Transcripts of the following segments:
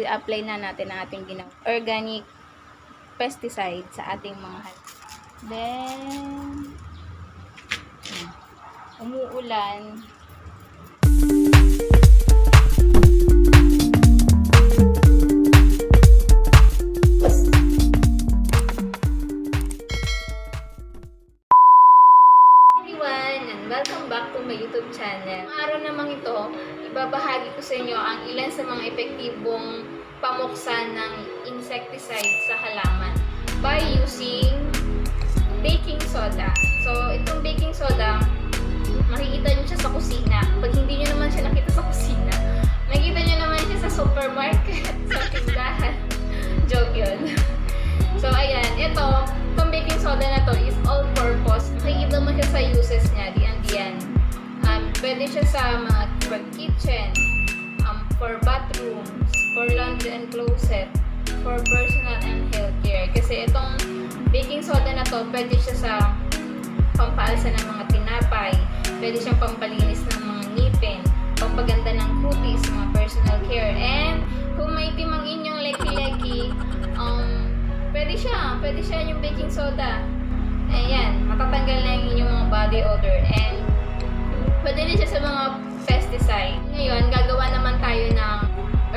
i-apply na natin ang ating ginawa. Organic pesticide sa ating mga halaman. Then, hmm, umuulan. Pamuksa ng insecticide sa halaman by using baking soda. So, itong baking soda, makikita nyo siya sa kusina. Pag hindi nyo naman siya nakita sa kusina, makikita nyo naman siya sa supermarket, sa tindahan. Joke yun. So, ayan. Ito, itong baking soda na to is all-purpose. Makikita mo siya sa uses niya. Diyan, diyan. Um, pwede siya sa mga kitchen, um, for bathrooms, for laundry and closet, for personal and healthcare. Kasi itong baking soda na to, pwede siya sa pampaalsa ng mga tinapay, pwede siyang pampalinis ng mga ngipin, pampaganda ng kutis, mga personal care, and kung may timang inyong leki-leki, um, pwede siya, pwede siya yung baking soda. Ayan, matatanggal na yung inyong mga body odor, and pwede rin siya sa mga pesticide. Ngayon, gagawa ng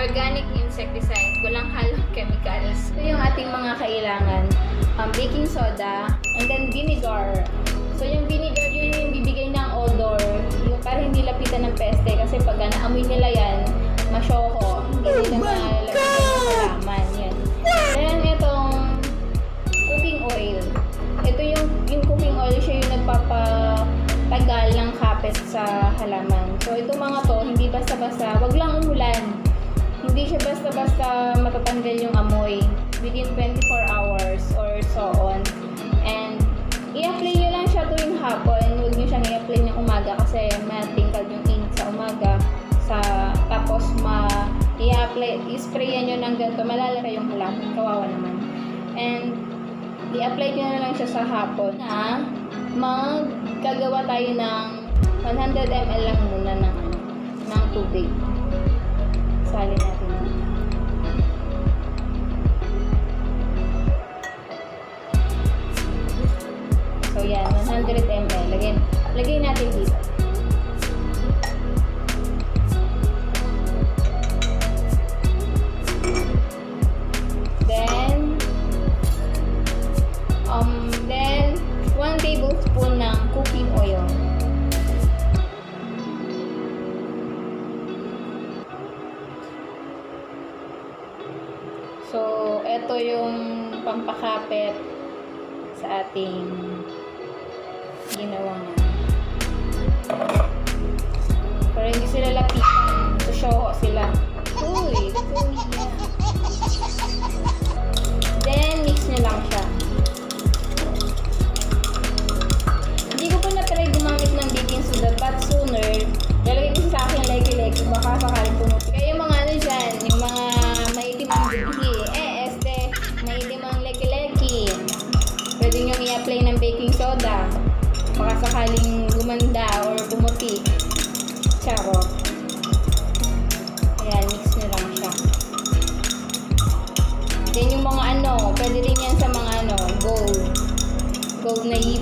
organic insecticide, walang halong chemicals. Ito yung ating mga kailangan. Um, baking soda, and then vinegar. So, yung vinegar, yun yung bibigay ng odor, yung para hindi lapitan ng peste, kasi pag naamoy nila yan, masyoko, hindi nila malapitan ng halaman. Yan. Then, itong cooking oil. Ito yung, yung cooking oil, siya yung nagpapatagal ng kapit sa halaman. So, ito mga to, hindi basta-basta, wag lang umulan. Hindi siya basta-basta matatanggal yung amoy within 24 hours or so on. And, i-apply nyo lang siya tuwing hapon. Huwag nyo siyang i-apply ng umaga kasi matingkad yung ink sa umaga. Sa, tapos, ma, i-apply, i-sprayan nyo ng ganito, malalaki yung halaman. Kawawa naman. And, i-apply nyo na lang siya sa hapon na magkagawa tayo ng 100 ml lang muna ng, ng tubig. Sali natin. Yan, 100 ml. Lagay, lagay natin dito. Then, um, then, 1 tablespoon ng cooking oil. So, ito yung pampakapit sa ating ginawa um,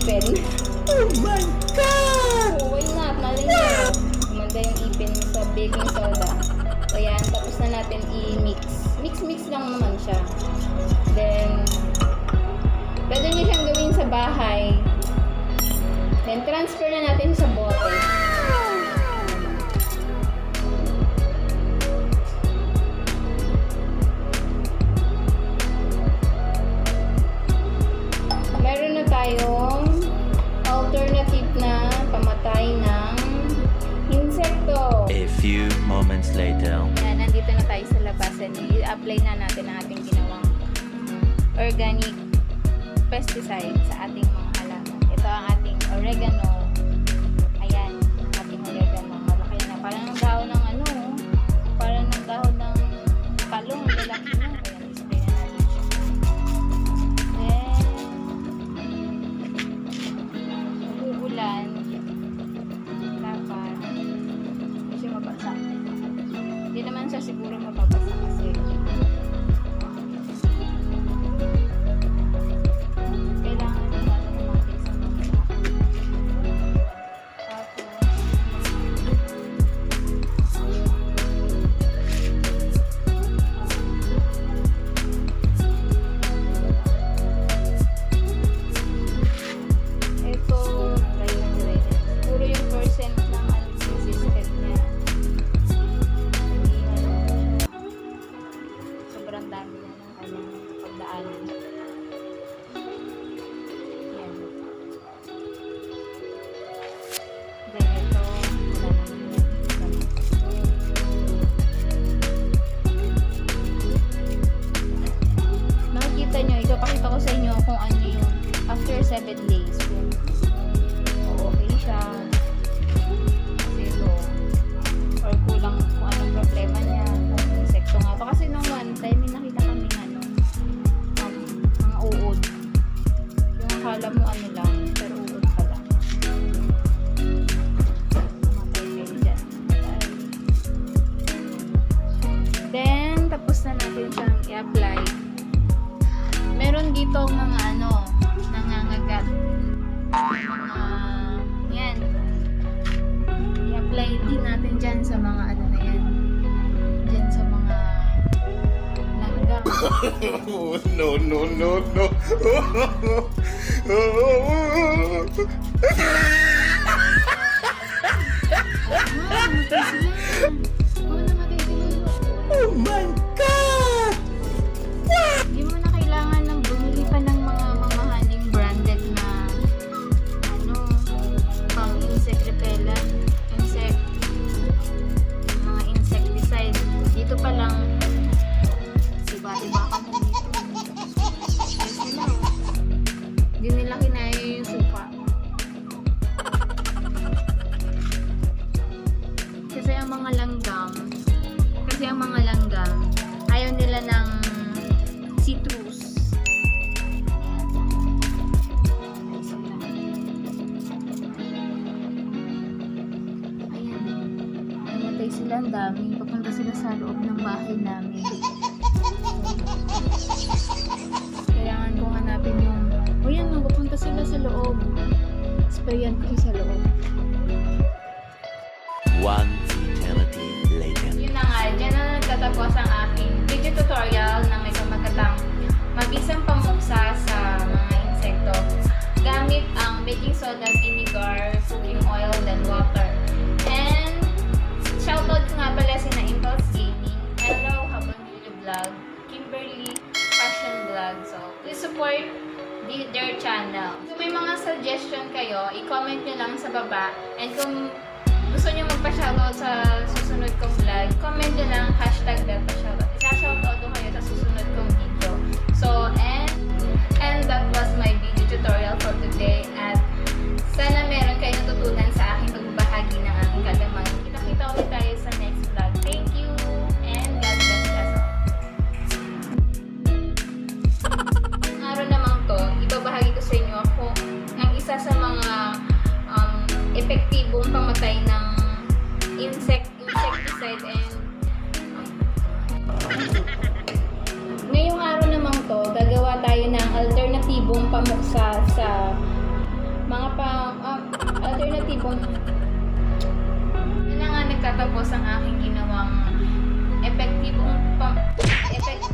ipin. Oh my God! Oh, why not? Malay nyo. Gumanda yung ipin sa baking soda. So, yan. Tapos na natin i-mix. Mix-mix lang naman siya. Then, pwede nyo siyang gawin sa bahay. Then, transfer na natin sa bote. Later. Yan, nandito na tayo sa labasan. I-apply na natin ang ating ginawang organic pesticide sa ating mga halaman. Ito ang ating oregano. alam mo ano lang, pero uod ka Then, tapos na natin siyang i-apply. Meron dito mga ano, nangangagat. Mga, uh, yan. I-apply din natin dyan sa mga ano, no, no, no, no. sila ang dami. Papunta sila sa loob ng bahay namin. Kailangan kong hanapin yung... O yan, magpupunta sila sa loob. Sprayan ko sa loob. One eternity later. Yun na nga, dyan na nagtatapos ang aking video tutorial support the, their channel. Kung may mga suggestion kayo, i-comment nyo lang sa baba. And kung gusto nyo magpa-shoutout sa susunod kong vlog, comment nyo lang hashtag delta-shoutout. Isa-shoutout ko kayo sa susunod kong video. So, ko. Kailangan nagtatapos ang aking ginawang epektibong pam... Epekt